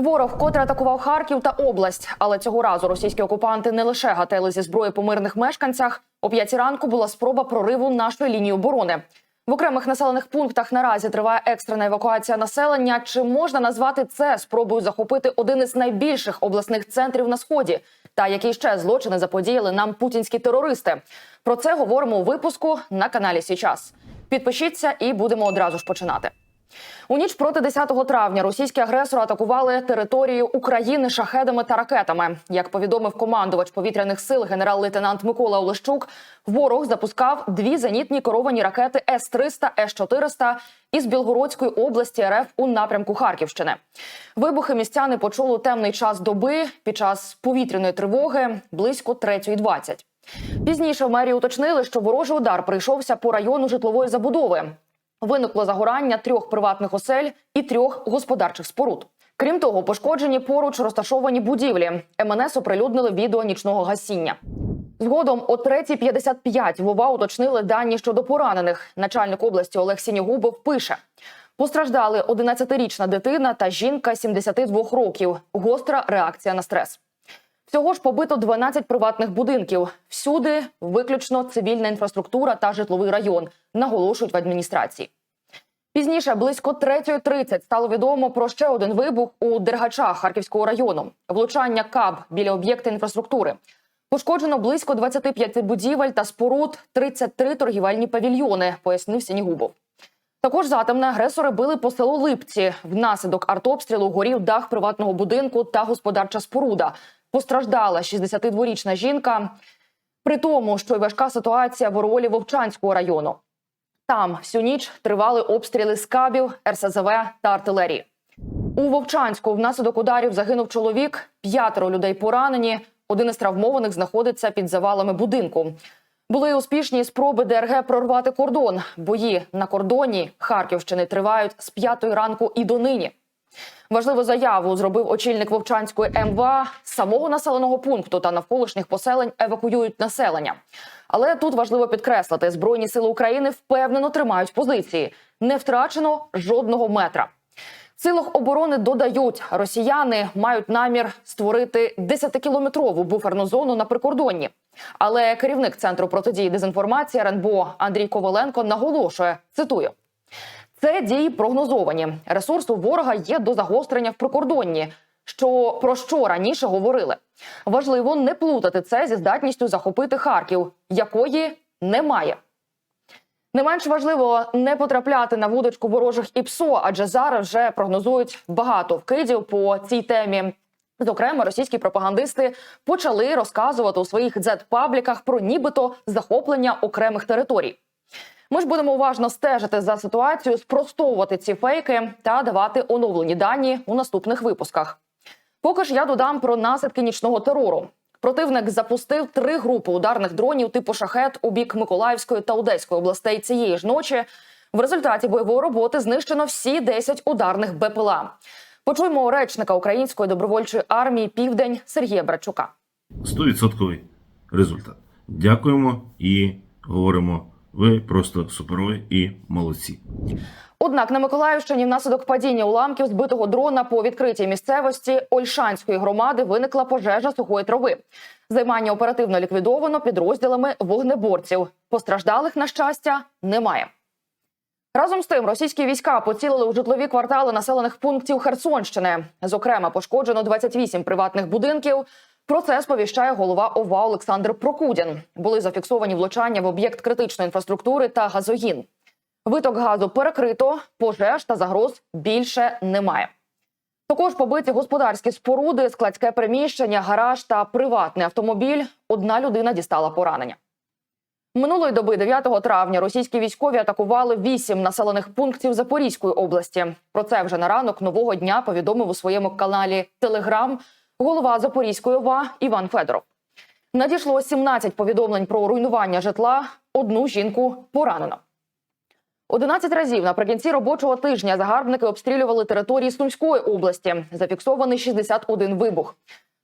Ворог котре атакував Харків та область, але цього разу російські окупанти не лише гатили зі зброї по мирних мешканцях. О п'ятій ранку була спроба прориву нашої лінії оборони. В окремих населених пунктах наразі триває екстрена евакуація населення. Чи можна назвати це спробою захопити один із найбільших обласних центрів на сході? Та які ще злочини заподіяли нам путінські терористи? Про це говоримо у випуску на каналі Січас. Підпишіться і будемо одразу ж починати. У ніч проти 10 травня російські агресори атакували територію України шахедами та ракетами. Як повідомив командувач повітряних сил генерал-лейтенант Микола Олещук, ворог запускав дві зенітні керовані ракети С-300, С-400 із Білгородської області РФ у напрямку Харківщини. Вибухи містяни почули темний час доби під час повітряної тривоги близько 3.20. Пізніше в мерії уточнили, що ворожий удар прийшовся по району житлової забудови. Виникло загорання трьох приватних осель і трьох господарчих споруд. Крім того, пошкоджені поруч розташовані будівлі. МНС оприлюднили відео нічного гасіння. Згодом о 3.55 Вова уточнили дані щодо поранених. Начальник області Олег Сінігубов пише: постраждали 11-річна дитина та жінка 72 років. Гостра реакція на стрес. Всього ж побито 12 приватних будинків. Всюди виключно цивільна інфраструктура та житловий район, наголошують в адміністрації. Пізніше, близько 3.30 стало відомо про ще один вибух у Дергачах Харківського району. Влучання КАБ біля об'єкта інфраструктури. Пошкоджено близько 25 будівель та споруд, 33 торгівельні павільйони, пояснив Сінігубов. Також затемне агресори били по селу Липці. Внаслідок артобстрілу горів дах приватного будинку та господарча споруда. Постраждала 62-річна жінка. При тому, що й важка ситуація в Оролі Вовчанського району. Там всю ніч тривали обстріли з кабів, РСЗВ та артилерії. У Вовчанську внаслідок ударів загинув чоловік, п'ятеро людей поранені. Один із травмованих знаходиться під завалами будинку. Були успішні спроби ДРГ прорвати кордон. Бої на кордоні Харківщини тривають з п'ятої ранку і донині. Важливу заяву зробив очільник Вовчанської МВА. З самого населеного пункту та навколишніх поселень евакуюють населення. Але тут важливо підкреслити, збройні сили України впевнено тримають позиції. Не втрачено жодного метра. В Силах оборони додають, росіяни мають намір створити 10-кілометрову буферну зону на прикордонні. Але керівник центру протидії дезінформації РНБО Андрій Коваленко наголошує: цитую. Це дії прогнозовані. Ресурс у ворога є до загострення в прикордонні. Що про що раніше говорили? Важливо не плутати це зі здатністю захопити Харків, якої немає. Не менш важливо не потрапляти на вудочку ворожих ІПСО, адже зараз вже прогнозують багато вкидів по цій темі. Зокрема, російські пропагандисти почали розказувати у своїх дзет-пабліках про нібито захоплення окремих територій. Ми ж будемо уважно стежити за ситуацією, спростовувати ці фейки та давати оновлені дані у наступних випусках. Поки ж я додам про наслідки нічного терору. Противник запустив три групи ударних дронів типу шахет у бік Миколаївської та Одеської областей цієї ж ночі. В результаті бойової роботи знищено всі 10 ударних БПЛА. Почуємо речника української добровольчої армії Південь Сергія Брачука. 100% результат. Дякуємо і говоримо. Ви просто суперові і молодці. Однак на Миколаївщині внаслідок падіння уламків збитого дрона по відкритій місцевості Ольшанської громади виникла пожежа сухої трави. Займання оперативно ліквідовано підрозділами вогнеборців. Постраждалих, на щастя, немає. Разом з тим, російські війська поцілили у житлові квартали населених пунктів Херсонщини. Зокрема, пошкоджено 28 приватних будинків. Про це сповіщає голова ОВА Олександр Прокудін. Були зафіксовані влучання в об'єкт критичної інфраструктури та газогін. Виток газу перекрито, пожеж та загроз більше немає. Також побиті господарські споруди, складське приміщення, гараж та приватний автомобіль. Одна людина дістала поранення. Минулої доби, 9 травня, російські військові атакували вісім населених пунктів Запорізької області. Про це вже на ранок нового дня повідомив у своєму каналі Телеграм голова Запорізької ОВА Іван Федоров. Надійшло 17 повідомлень про руйнування житла. Одну жінку поранено. 11 разів наприкінці робочого тижня загарбники обстрілювали території Сумської області. Зафіксований 61 вибух.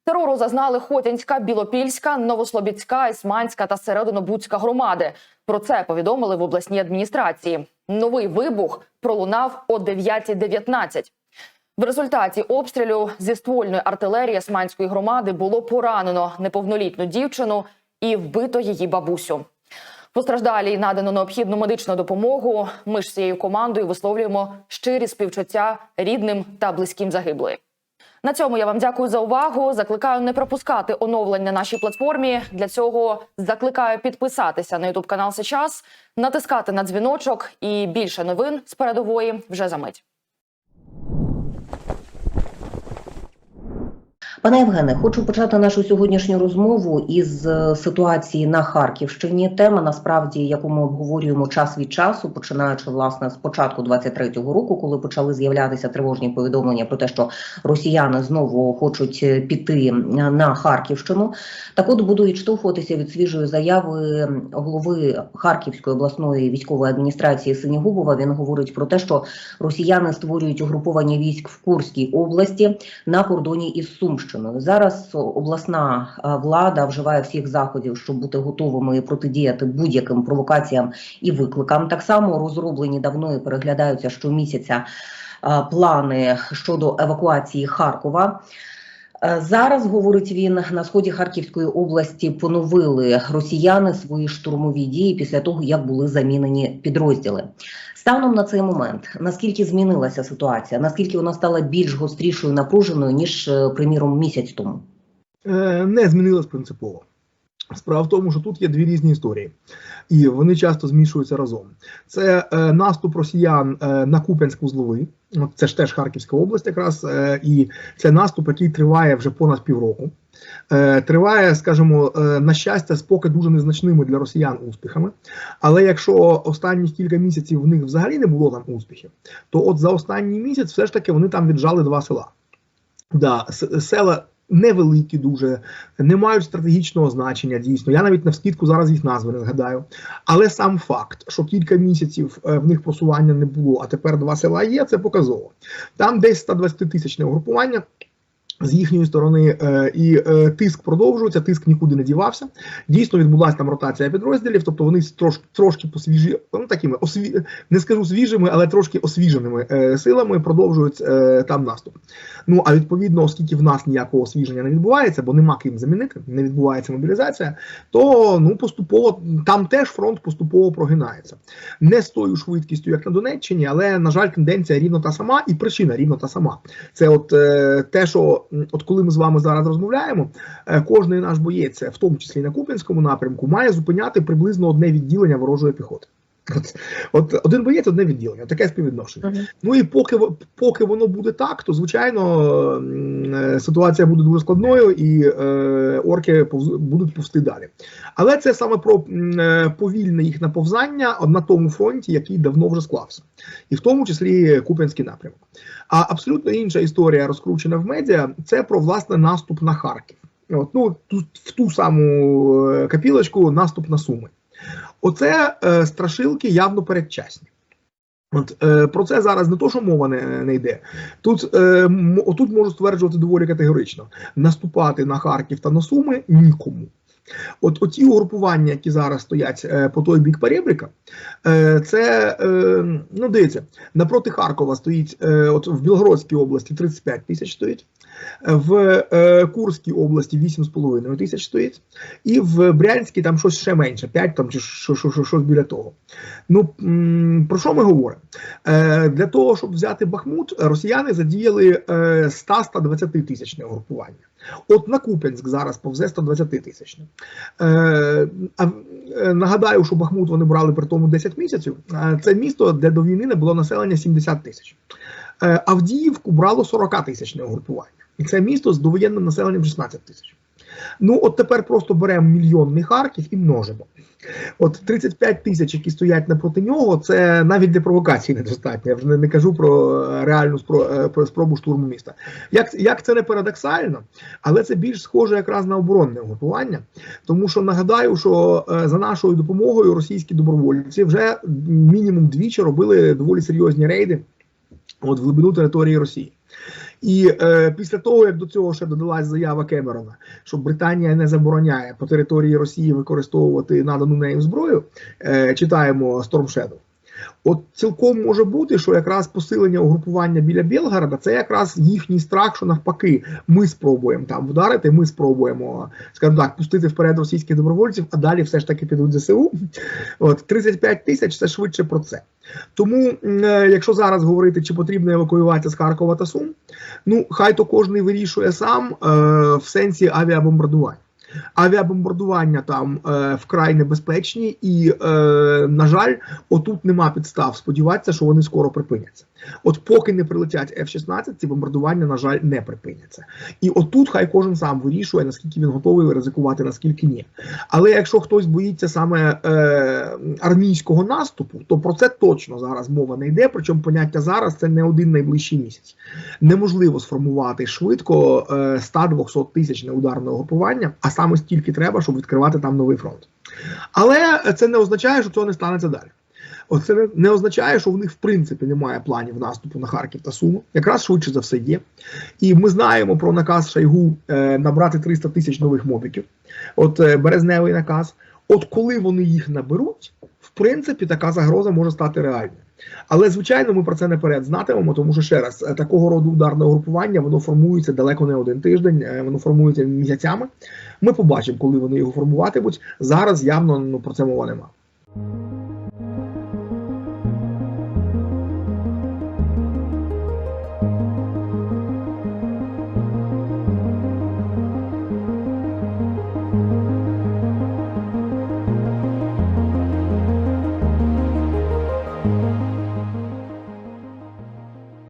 Терору зазнали Хотінська, Білопільська, Новослобідська, Ісманська та Серединобудська громади. Про це повідомили в обласній адміністрації. Новий вибух пролунав о 9.19. В результаті обстрілу зі ствольної артилерії Османської громади було поранено неповнолітню дівчину і вбито її бабусю. Постраждалій надано необхідну медичну допомогу. Ми ж цією командою висловлюємо щирі співчуття рідним та близьким загиблої. На цьому я вам дякую за увагу. Закликаю не пропускати оновлень на нашій платформі. Для цього закликаю підписатися на Ютуб канал Сейчас, натискати на дзвіночок і більше новин з передової вже за мить. Пане Євгене, хочу почати нашу сьогоднішню розмову із е, ситуації на Харківщині. Тема насправді, яку ми обговорюємо час від часу, починаючи власне з початку 23-го року, коли почали з'являтися тривожні повідомлення про те, що росіяни знову хочуть е, піти на Харківщину. Так от буду відштовхуватися від свіжої заяви голови Харківської обласної військової адміністрації Синігубова. Він говорить про те, що росіяни створюють угруповані військ в Курській області на кордоні із Сумщиною. Зараз обласна е, влада вживає всіх заходів, щоб бути готовими протидіяти будь-яким провокаціям і викликам. Так само розроблені давно і переглядаються щомісяця е, плани щодо евакуації Харкова. Е, Зараз говорить він на сході Харківської області. Поновили росіяни свої штурмові дії після того, як були замінені підрозділи. Станом на цей момент наскільки змінилася ситуація? Наскільки вона стала більш гострішою, напруженою ніж, е, приміром, місяць тому? Е, не змінилось принципово. Справа в тому, що тут є дві різні історії, і вони часто змішуються разом. Це е, наступ росіян е, на Куп'янськ-Вузловий, От це ж теж Харківська область, якраз, е, і це наступ, який триває вже понад півроку. Е, триває, скажімо, е, на щастя, з поки дуже незначними для росіян успіхами. Але якщо останні кілька місяців в них взагалі не було там успіхів, то от за останній місяць все ж таки вони там віджали два села. Да, села невеликі дуже, не мають стратегічного значення дійсно. Я навіть на вскідку зараз їх назви не згадаю. Але сам факт, що кілька місяців е, в них просування не було, а тепер два села є, це показово. Там десь 120 тисячне угрупування. З їхньої сторони е, і е, тиск продовжується, тиск нікуди не дівався. Дійсно відбулася там ротація підрозділів, тобто вони трош, трошки посвіжі, ну такими осві, не скажу свіжими, але трошки освіженими е, силами продовжують там наступ. Ну а відповідно, оскільки в нас ніякого освіження не відбувається, бо нема ким замінити, не відбувається мобілізація, то ну поступово там теж фронт поступово прогинається. Не з тою швидкістю, як на Донеччині, але на жаль, тенденція рівно та сама, і причина рівно та сама. Це от те, що от коли ми з вами зараз розмовляємо, е, кожний наш боєць, в тому числі на Куп'янському напрямку, має зупиняти приблизно одне відділення ворожої піхоти. От, от один боєць, одне відділення, таке співвідношення. Ну і поки поки воно буде так, то звичайно е, ситуація буде дуже складною, і е, орки повз- будуть повсти далі. Але це саме про е, повільне їх наповзання на тому фронті, який давно вже склався, і в тому числі Куп'янський напрямок. А абсолютно інша історія, розкручена в медіа, це про власне наступ на Харків. От, ну, тут в ту саму е, капілочку наступ на Суми. Оце е, страшилки явно передчасні. От е, про це зараз не то, що мова не, не йде. Тут е, отут можу стверджувати доволі категорично: наступати на Харків та на Суми нікому. От оті угрупування, які зараз стоять е, по той бік Перебріка, е, це е, ну дивіться, напроти Харкова стоїть е, от в Білгородській області 35 тисяч стоїть, в е, Курській області 8,5 тисяч стоїть, і в Брянській там щось ще менше, 5 там чи що, що, що, щось біля того. Ну про що ми говоримо? Е, для того, щоб взяти Бахмут, росіяни задіяли е, 100-120 тисячне угрупування. От на Куп'янськ зараз повзе 120 тисяч. Е, е, нагадаю, що Бахмут вони брали при тому 10 місяців. Е, це місто, де до війни не було населення 70 тисяч. Е, Авдіївку брало 40 тисячне угрупування. І це місто з довоєнним населенням 16 тисяч. Ну, от тепер просто беремо мільйонний Харків і множимо. От 35 тисяч, які стоять напроти нього, це навіть для провокації недостатньо. Я вже не, не кажу про реальну спро, е, про спробу штурму міста. Як, як це не парадоксально, але це більш схоже якраз на оборонне угрупування. Тому що нагадаю, що е, за нашою допомогою російські добровольці вже мінімум двічі робили доволі серйозні рейди от в глибину території Росії. І е, після того, як до цього ще додалась заява Кемерона, що Британія не забороняє по території Росії використовувати надану нею зброю, е, читаємо Storm Shadow, От цілком може бути, що якраз посилення угрупування біля Білгорода це якраз їхній страх, що навпаки, ми спробуємо там вдарити, ми спробуємо, скажімо так, пустити вперед російських добровольців, а далі все ж таки підуть ЗСУ. От 35 тисяч це швидше про це. Тому, е, якщо зараз говорити, чи потрібна евакуюватися з Харкова та Сум, ну хай то кожний вирішує сам е, в сенсі авіабомбардування. Авіабомбардування там е, вкрай небезпечні, і, е, на жаль, отут нема підстав сподіватися, що вони скоро припиняться. От поки не прилетять F-16, ці бомбардування, на жаль, не припиняться. І отут хай кожен сам вирішує, наскільки він готовий ризикувати, наскільки ні. Але якщо хтось боїться саме е, армійського наступу, то про це точно зараз мова не йде. Причому поняття зараз це не один найближчий місяць. Неможливо сформувати швидко е, 100-200 тисяч неударного групування, а саме стільки треба, щоб відкривати там новий фронт. Але це не означає, що цього не станеться далі. Оце не, означає, що в них в принципі немає планів наступу на Харків та Суму. Якраз швидше за все є. І ми знаємо про наказ Шойгу е, набрати 300 тисяч нових мобіків. От е, березневий наказ. От коли вони їх наберуть, в принципі, така загроза може стати реальною. Але звичайно, ми про це наперед знатимемо, тому що ще раз е, такого роду ударне угрупування воно формується далеко не один тиждень, е, воно формується місяцями. Ми побачимо, коли вони його формуватимуть. Зараз явно ну про це мова нема.